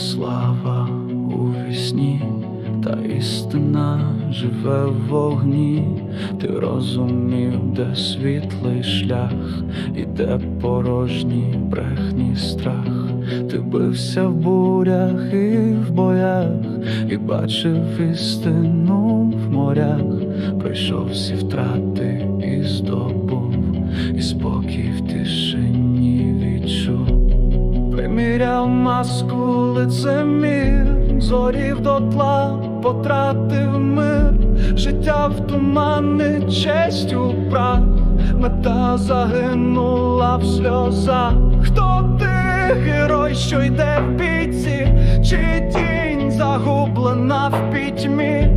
Слава у вісні, та істина живе в вогні. Ти розумів, де світлий шлях, і де порожній брехні страх. Ти бився в бурях і в боях, і бачив істину в морях, пройшов всі втрати і здобув, і спокій в тишині відчув. Приміряв маску лицемір, зорів до тла, потратив мир, життя в тумани, честь у прах, мета загинула в сльозах. Хто ти, герой, що йде в бійці, чи тінь загублена в пітьмі,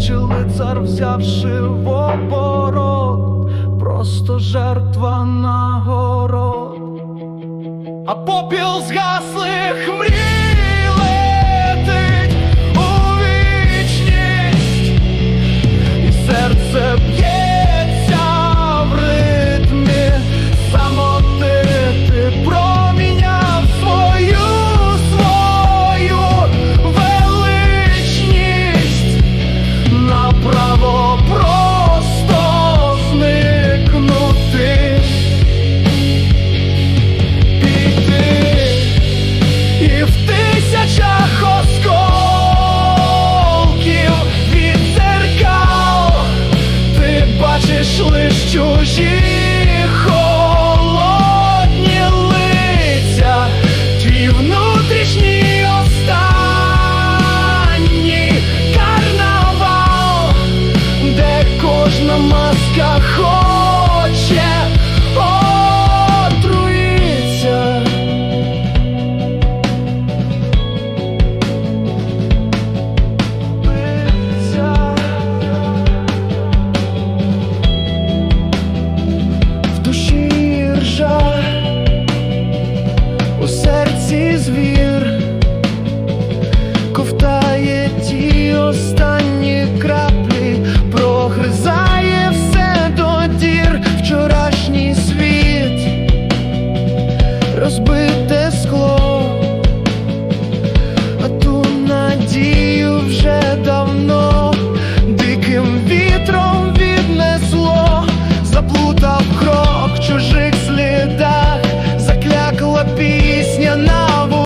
чи лицар взявши в оборот, просто жертва нагород. А попіл згаслих мрій бачиш лиш чужі розбите.